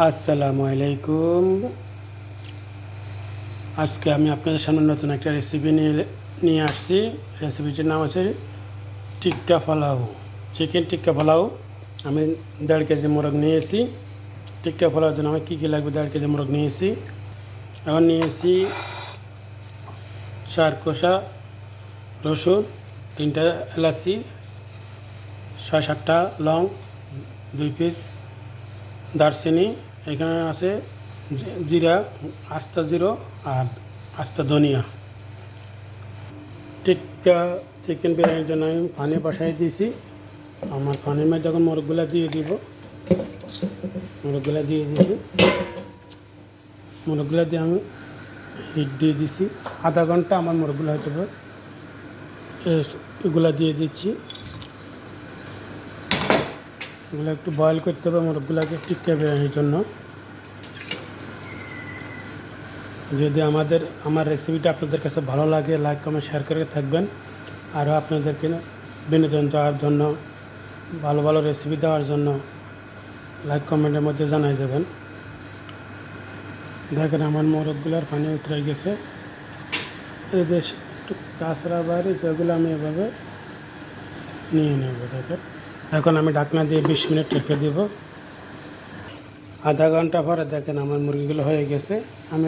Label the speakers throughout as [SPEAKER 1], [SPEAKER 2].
[SPEAKER 1] আসসালামু আলাইকুম। আজকে আমি আপনাদের সামনে নতুন একটা রেসিপি নিয়ে নিয়ে আসছি। রেসিপিটির নাম আছে টিক্কা পোলাও। চিকেন টিক্কা পোলাও। আমি দেড় কেজি মোরগ নিয়েছি। টিক্কা পোলাওর জন্য আমার কী কী লাগবে দেড় কেজি মোরগ নিয়েছি। এখন নিয়েছি চার কষা রসুন, তিনটা এলাচি, ছয় সাতটা লং, দুই পিস দারচিনি, এখানে আছে জিরা, আস্তা জিরো আর আস্তা ধনিয়া। টিক্কা চিকেন বিরিয়ানির জন্য আমি পানি বসাই দিয়েছি। আমার পানির মধ্যে যখন মোরগগুলা দিয়ে দিব। মোরগগুলা দিয়ে দিয়েছি। মোরগগুলা দিয়ে আমি হিট দিয়ে দিছি আধা ঘণ্টা আমার মোরগগুলো হয়তো এগুলা দিয়ে দিচ্ছি। এগুলো একটু বয়েল করতে হবে, মোরগগুলোকে টিক্কা বিরিয়ানির জন্য। যদি আমাদের, আমার রেসিপিটা আপনাদের কাছে ভালো লাগে লাইক কমেন্ট শেয়ার করে থাকবেন। আরও আপনাদেরকে বিনোদন দেওয়ার জন্য, ভালো ভালো রেসিপি দেওয়ার জন্য লাইক কমেন্টের মধ্যে জানাই দেবেন। দেখেন আমার মোরগগুলোর পানি উতরে গেছে। একটু কাঁচরা বাইরে সেগুলো আমি এভাবে নিয়ে নেব, দেখেন। এখন আমি ঢাকনা দিয়ে বিশ মিনিট রেখে দেব। আধা ঘণ্টা পরে দেখেন আমার মুরগিগুলো হয়ে গেছে। আমি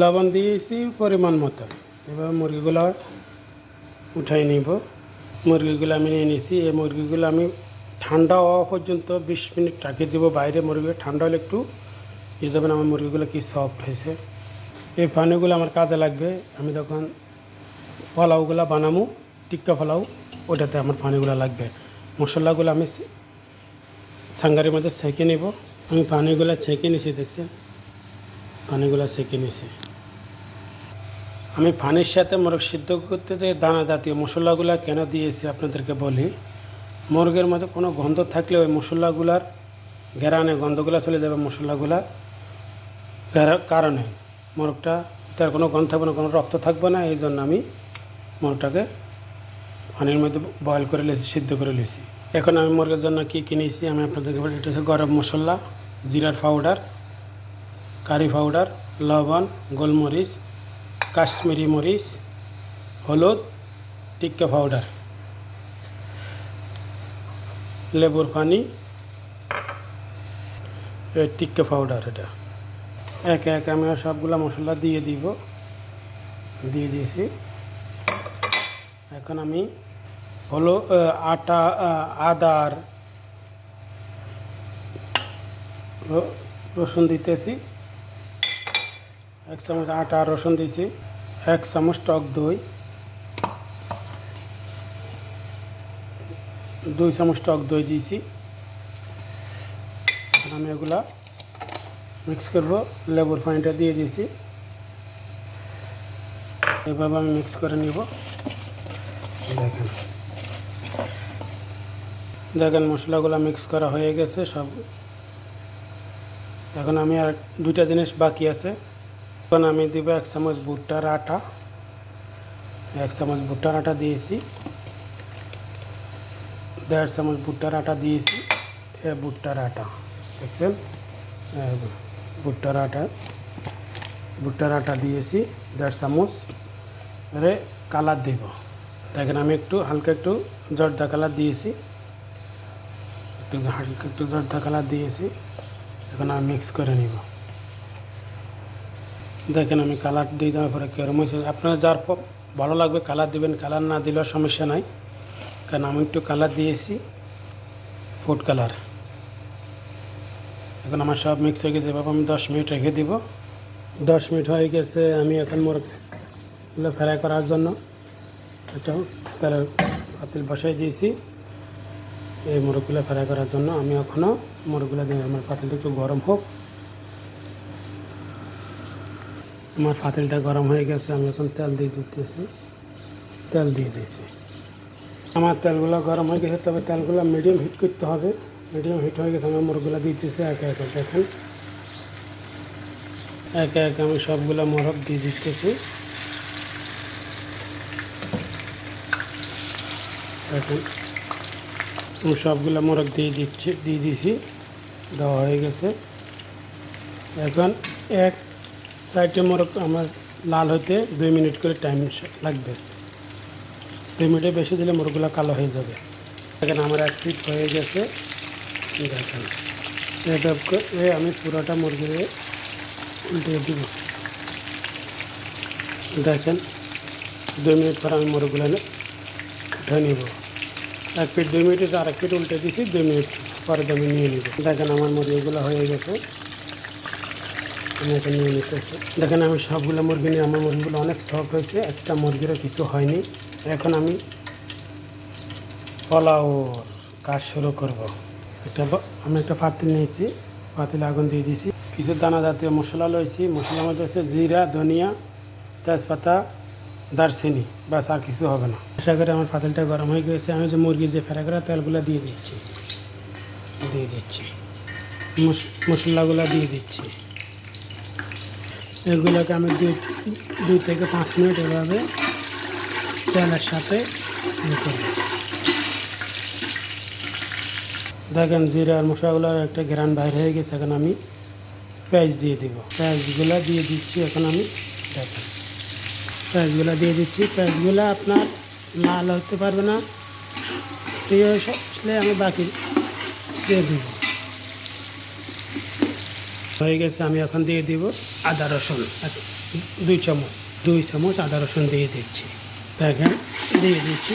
[SPEAKER 1] লবণ দিয়েছি পরিমাণ মতো। এবার মুরগিগুলো উঠাই নিব। মুরগিগুলো আমি নিয়ে নিয়েছি। এই মুরগিগুলো আমি ঠান্ডা হওয়া পর্যন্ত বিশ মিনিট রেখে দেব। বাইরে মুরগি ঠান্ডা হলে একটু এই যাবেন আমার মুরগিগুলো কি সফট হয়েছে। এই পানিগুলো আমার কাজে লাগবে। আমি তখন পোলাওগুলো বানাবো টিক্কা পোলাও, ওটাতে আমার পানিগুলো লাগবে। মশলাগুলো আমি সাঙ্গারের মধ্যে সেঁকে নেব। আমি পানিগুলো ছেঁকে নিছি, দেখছেন? পানিগুলো সেঁকে নিছি। আমি পানির সাথে মোরগ সিদ্ধ করতে যে দানা জাতীয় মশলাগুলো কেন দিয়েছি আপনাদেরকে বলি, মোরগের মধ্যে কোনো গন্ধ থাকলে ওই মশলাগুলার ঘেরানে গন্ধগুলো চলে যাবে মশলাগুলা ঘেরা- কারণে। মোরগটা, তার কোনো গন্ধ থাকবে না, কোনো রক্ত থাকবে না, এই জন্য আমি মোরগটাকে পানির মধ্যে বয়েল করে লেছি, সিদ্ধ করে লেছি। এখন আমি মুরগির জন্য কী কিনেছি, আমি আপনাদেরকে বলি, এটা হচ্ছে গরম মশলা, জিরার পাউডার কারি পাউডার লবণ, গোলমরিচ, কাশ্মীরি মরিচ, হলুদ, টিক্কা পাউডার লেবুর পানি টিক্কা পাউডার এটা। একে একে আমি সবগুলো মশলা দিয়ে দিব, দিয়ে দিয়েছি। এখন আমি হলো আটা আদার। রসুন দিতেছি। এক চামচ আটা, রসুন দিয়েছি এক চামচ টক দই। দুই চামচ টক দই দিয়েছি আমি এগুলা মিক্স করব। লেবুর পানিটা দিয়ে দিয়েছি এভাবে আমি মিক্স করে নিব। দেখেন। দেখেন মশলাগুলো মিক্স করা হয়ে গেছে, সব। এখন আমি আর দুইটা জিনিস বাকি আছে। এখন আমি দিব এক চামচ ভুট্টার আটা। এক চামচ ভুট্টার আটা দিয়েছি। দেড় চামচ ভুট্টার আটা দিয়েছি। এ ভুট্টার আটা, দেখছেন? ভুট্টার আটা ভুট্টার আটা দিয়েছি দেড় চামচ। এবারে কালার দেব। দেখেন আমি একটু, হালকা একটু জর্দা কালার দিয়েছি। একটু হালকা একটু জর্দা কালার দিয়েছি। এখন আমি মিক্স করে নিব। দেখেন আমি কালার দিয়ে দেওয়ার পরে কেরম হয়েছে। আপনারা যার ভালো লাগবে কালার দিবেন। কালার না দিলেও সমস্যা নাই। কারণ আমি একটু কালার দিয়েছি ফুড কালার এখন আমার সব মিক্স হয়ে গেছে। এভাবে আমি দশ মিনিট রেখে দিব। দশ মিনিট হয়ে গেছে। আমি এখন মোরগুলো ফ্রাই করার জন্য। একটা তেলের পাতিল বসাই দিয়েছি। এই মোরগগুলো ফ্রাই করার জন্য আমি এখনও মোরগগুলো দিয়ে আমার পাতিলটা একটু গরম হোক। আমার পাতিলটা গরম হয়ে গেছে, আমি এখন তেল দিয়ে দিতেছি। তেল দিয়ে দিয়েছি। আমার তেলগুলো গরম হয়ে গেছে, তবে তেলগুলো মিডিয়াম হিট করতে হবে। মিডিয়াম হিট হয়ে গেছে আমার মোরগগুলো দিতেছি একে একে, দেখেন। একে একে আমি সবগুলো মোরগ দিয়ে দিতেছি। দেখেন। আমি সবগুলো মোরগ দিয়ে দিচ্ছি, দিয়ে দিয়েছি দেওয়া হয়ে গেছে। এখন এক সাইডে মোরগ আমার লাল হতে দুই মিনিট করে টাইম লাগবে। দুই মিনিটে বেশি দিলে মোরগগুলো কালো হয়ে যাবে। এখন আমার এক ফিট হয়ে গেছে। দেখেন। করে আমি পুরোটা মুরগি উল্টে দিব। দেখেন, দুই মিনিট পর আমি মুরগগুলো উঠে নিব। এক ফিট দুই মিনিট আর এক ফিট উল্টে দিছি, দুই মিনিট পরে আমি নিয়ে নিব। দেখেন আমার মুরগিগুলো হয়ে গেছে। আমি এখন নিয়ে নিতেছি। দেখেন আমি সবগুলো মুরগি নিয়ে, আমার মুরগিগুলো অনেক শখ হয়েছে, একটা মুরগিরও কিছু হয়নি। এখন আমি পোলাও কাজ শুরু করব। এটা আমি একটা পাতিল নিয়েছি, পাতিলে আগুন দিয়ে দিয়েছি কিছু দানা জাতীয় মশলা লয়েছি মশলার মধ্যে হচ্ছে জিরা, ধনিয়া, তেজপাতা দারচিনি ব্যাস আর কিছু হবে না। আশা করি আমার পাতিলটা গরম হয়ে গেছে। আমি যে মুরগির যে ফেরা করা তেলগুলো দিয়ে দিচ্ছি। দিয়ে দিচ্ছি। মশ- মশলাগুলো দিয়ে দিচ্ছি। এগুলোকে আমি দুই দুই থেকে পাঁচ মিনিট এভাবে তেলের সাথে দেখেন জিরা আর মশলাগুলোর একটা গ্রান বাইর হয়ে গেছে। এখন আমি পেঁয়াজ দিয়ে দিব। পেঁয়াজগুলো দিয়ে দিচ্ছি। এখন আমি দেখেন পেঁয়াজগুলো দিয়ে দিচ্ছি। পেঁয়াজগুলো আপনার লাল হতে পারবে না। এই আসলে আমি বাকি দিয়ে দিব। হয়ে গেছে, আমি এখন দিয়ে দিব আদা রসুন। দুই চামচ দুই চামচ আদা রসুন দিয়ে দিচ্ছি। দেখেন, দিয়ে দিচ্ছি।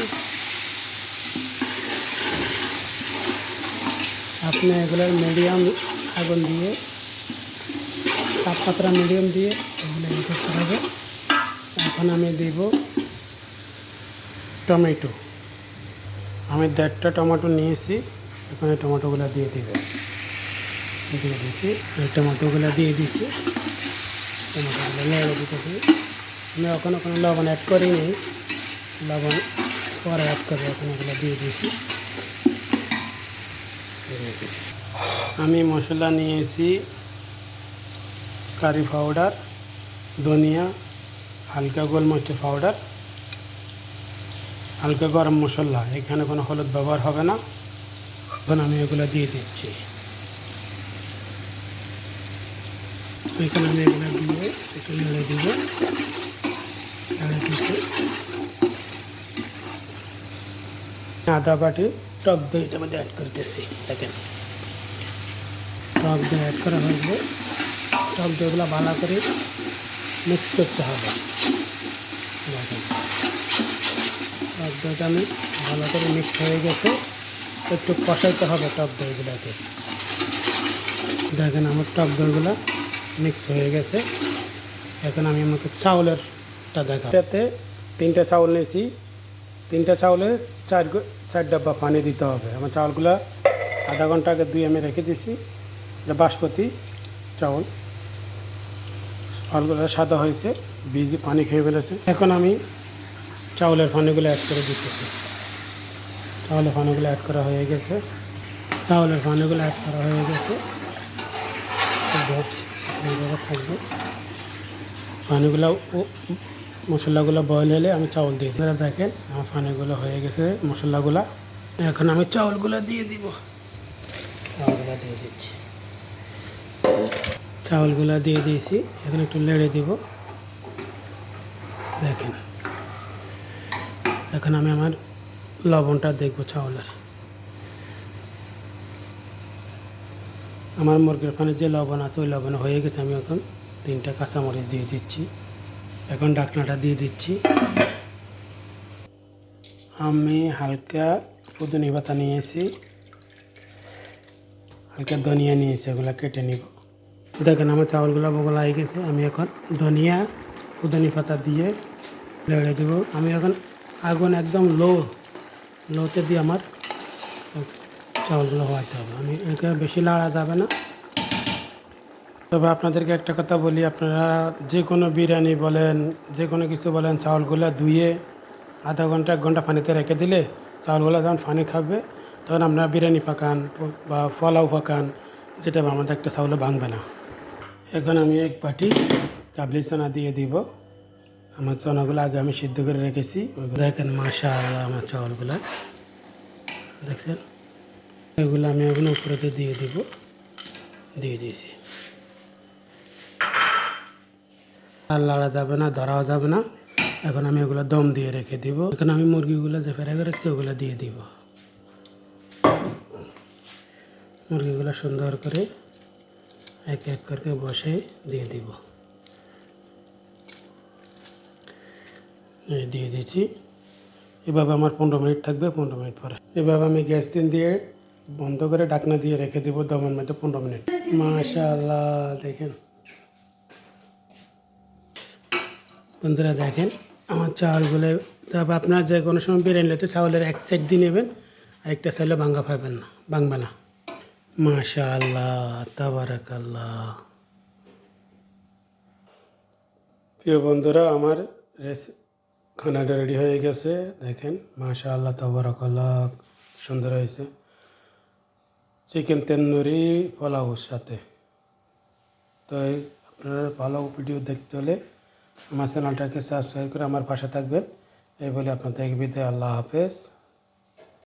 [SPEAKER 1] আপনি এগুলো মিডিয়াম আগুন দিয়ে, তাপমাত্রা মিডিয়াম দিয়ে এগুলো করতে হবে। এখন আমি দিব টমেটো। আমি দেড়টা টমেটো নিয়েছি, এখন টমেটোগুলো দিয়ে দিবে। দিয়ে দিচ্ছি এই টমেটোগুলো দিয়ে দিচ্ছি টমেটোগুলো নেড়ে দিতেছি। আমি ওখানে ওখানে লবণ অ্যাড করিনি। লবণ পরে অ্যাড করে ওখানে ওগুলো দিয়ে দিয়েছি। আমি মশলা নিয়েছি কারি পাউডার ধনিয়া হালকা গোলমরিচের পাউডার হালকা গরম মশলা, এখানে কোনো হলুদ ব্যবহার হবে না। এখন আমি এগুলো দিয়ে দিচ্ছি। এখানে আমি এগুলো দিয়ে একটু নেড়ে দিব। আদা বাটি, টক দই এটার মধ্যে অ্যাড করতেছি, দেখেন। টক দই অ্যাড করা হয়েছে টক দইগুলো ভালো করে মিক্স করতে হবে। টক দইটা আমি ভালো করে মিক্স হয়ে গেছে, একটু কষাইতে হবে টক দইগুলোকে। দেখেন আমার টক দইগুলো মিক্স হয়ে গেছে। এখন আমি আমাকে চাউলেরটা দেখা এটাতে তিনটা চাউল নিয়েছি। তিনটা চাউলে চার চার ডাব্বা পানি দিতে হবে। আমার চাউলগুলো আধা ঘণ্টা আগে দুই আমি রেখে দিয়েছি। এটা বাসমতি চাউল। চাউলগুলো সাদা হয়েছে বীজ পানি খেয়ে ফেলেছে। এখন আমি চাউলের পানিগুলো অ্যাড করে দিতেছি। চাউলের পানিগুলো অ্যাড করা হয়ে গেছে। চাউলের পানিগুলো অ্যাড করা হয়ে গেছে। থাকবে পানিগুলো মশলাগুলো বয়েল হলে আমি চাউল দিয়ে দিই। দেখেন, আমার পানিগুলো হয়ে গেছে, মশলাগুলো। এখন আমি চাউলগুলো দিয়ে দিব। চাউলগুলো দিয়ে দিচ্ছি। চাউলগুলো দিয়ে দিয়েছি। এখন একটু লেড়ে দিব। দেখেন। এখন আমি আমার লবণটা দেখব চাউলের। আমার মুরগির পানে যে লবণ আছে, ওই লবণ হয়ে গেছে। আমি এখন তিনটা কাঁচামরিচ দিয়ে দিচ্ছি। এখন ডাকনাটা দিয়ে দিচ্ছি। আমি হালকা পুদিনি পাতা নিয়েছি। হালকা ধনিয়া নিয়েছি। ওগুলো কেটে নিব। দেখেন আমার চাউলগুলো বগলা হয়ে গেছে। আমি এখন ধনিয়া পুদিনি পাতা দিয়ে লেড়ে দেবো। আমি এখন আগুন একদম লো, লোতে দিয়ে আমার চাউলগুলো হওয়াতে হবে। আমি একে বেশি লাড়া যাবে না। তবে আপনাদেরকে একটা কথা বলি, আপনারা যে কোনো বিরিয়ানি বলেন, যে কোনো কিছু বলেন, চাউলগুলো ধুয়ে আধা ঘণ্টা, এক ঘণ্টা পানিতে রেখে দিলে চাউলগুলো যখন পানি খাবে, তখন আপনারা বিরিয়ানি পাকান বা পোলাও পাকান, যেটা আমাদের একটা চাউলে ভাঙবে না। এখন আমি এক বাটি কাবলি চানা দিয়ে দিব। আমার চানাগুলো আগে আমি সিদ্ধ করে রেখেছি। ওইগুলো দেখেন মাসা আমার চাউলগুলো। দেখছেন? এগুলো আমি এখন উপরে দিয়ে দিব। দিয়ে দিয়েছি। আর লাড়া যাবে না, ধরাও যাবে না। এখন আমি এগুলো দম দিয়ে রেখে দিব। এখন আমি মুরগিগুলো যে ফেরা রাখছি ওগুলো দিয়ে দিব। মুরগিগুলো সুন্দর করে এক এক করে বসে দিয়ে দিব। দিয়ে দিয়েছি। এভাবে আমার পনেরো মিনিট থাকবে, পনেরো মিনিট পরে। এভাবে আমি গ্যাস দিন দিয়ে বন্ধ করে ঢাকনা দিয়ে রেখে দিব দমের মধ্যে পনেরো মিনিট। মাশাআল্লাহ, দেখেন। বন্ধুরা, দেখেন আমার চাউলগুলো তারপর আপনার যে কোনো সময় বিরিয়ানি হলে চাউলের এক সাইড দিয়ে নেবেন, আর একটা সাইডে ভাঙ্গা পাবেন না, ভাঙবে না। মাশাআল্লাহ, তাবারাকাল্লাহ। প্রিয় বন্ধুরা, আমার রেসি খানাটা রেডি হয়ে গেছে। দেখেন, মাশাআল্লাহ, তাবারাকাল্লাহ, সুন্দর হয়েছে। চিকেন তেন্দুরি পোলাওর সাথে। তো আপনারা ভালো ভিডিও দেখতে হলে আমার চ্যানেলটাকে সাবস্ক্রাইব করে আমার পাশে থাকবেন। এই বলে আপনাদের বিদায়। আল্লাহ হাফেজ।